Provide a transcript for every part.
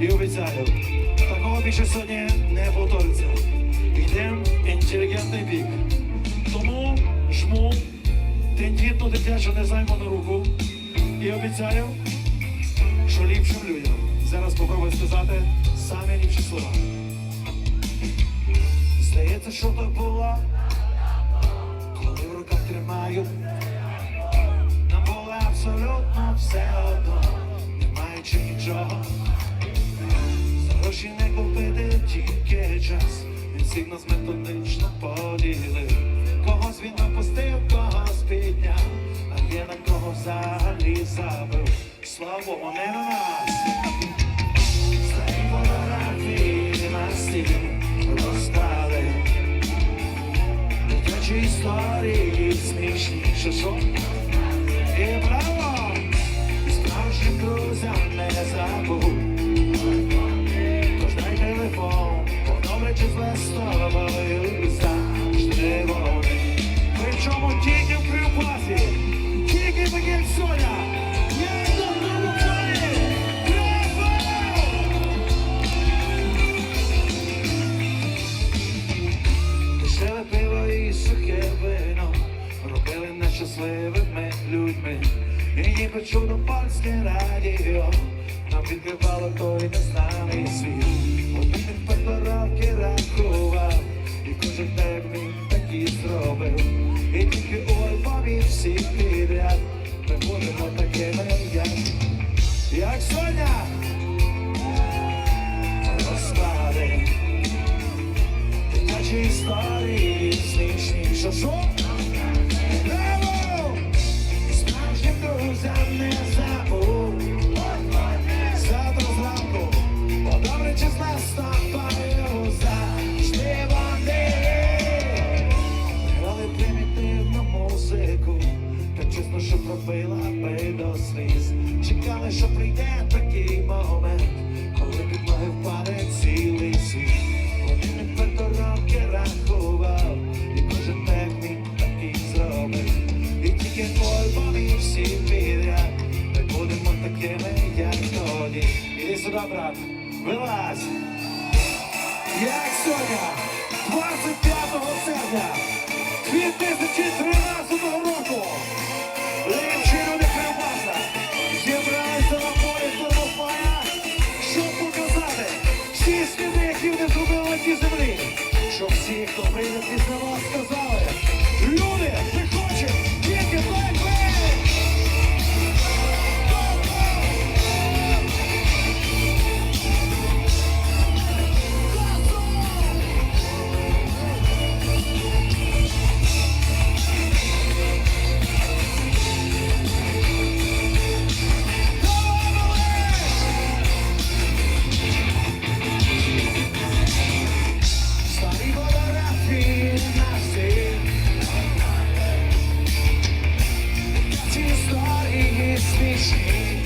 І обіцяю, такого більше сьогодні не повториться. Йдемо інтелігентний бік. Тому жму тендітну дитячу незайману руку і обіцяю, що ліпшим людям. Зараз попробую сказати самі ліпші слова. Здається, що то було, коли в руках тримаю. Всіх нас методично поділив. Когось він опустив, когось підняв, а є на кого взагалі забив. Слава не на нас. Старі фотографії на стіні розкрали. Дитячі історії смішніше, що щасливими людьми. І ніби чудо польське радіо нам відкривало той незнаний світ. Не забудь. Завтра зранку, бо добре чи з вони. Грали примітивну музику, так чесно, що пробила би сліз. Чекали, що прийде такий момент, брат, вилазь! Як Соня, 25 серпня 2013 року ліпші люди Кривбаса зібралися на полі Тернополя, щоб показати всі сліди, які вони зробили на цій землі. Щоб всі, хто прийде після історії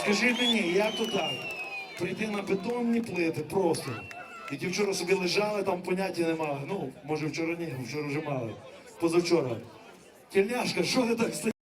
скажіть мені, як то так? Прийти на бетонні плити просто. Які вчора собі лежали, там поняття не мали. Ну, може вчора ні, вчора вже мали. Позавчора. Тільняшка, що ти так стоїш?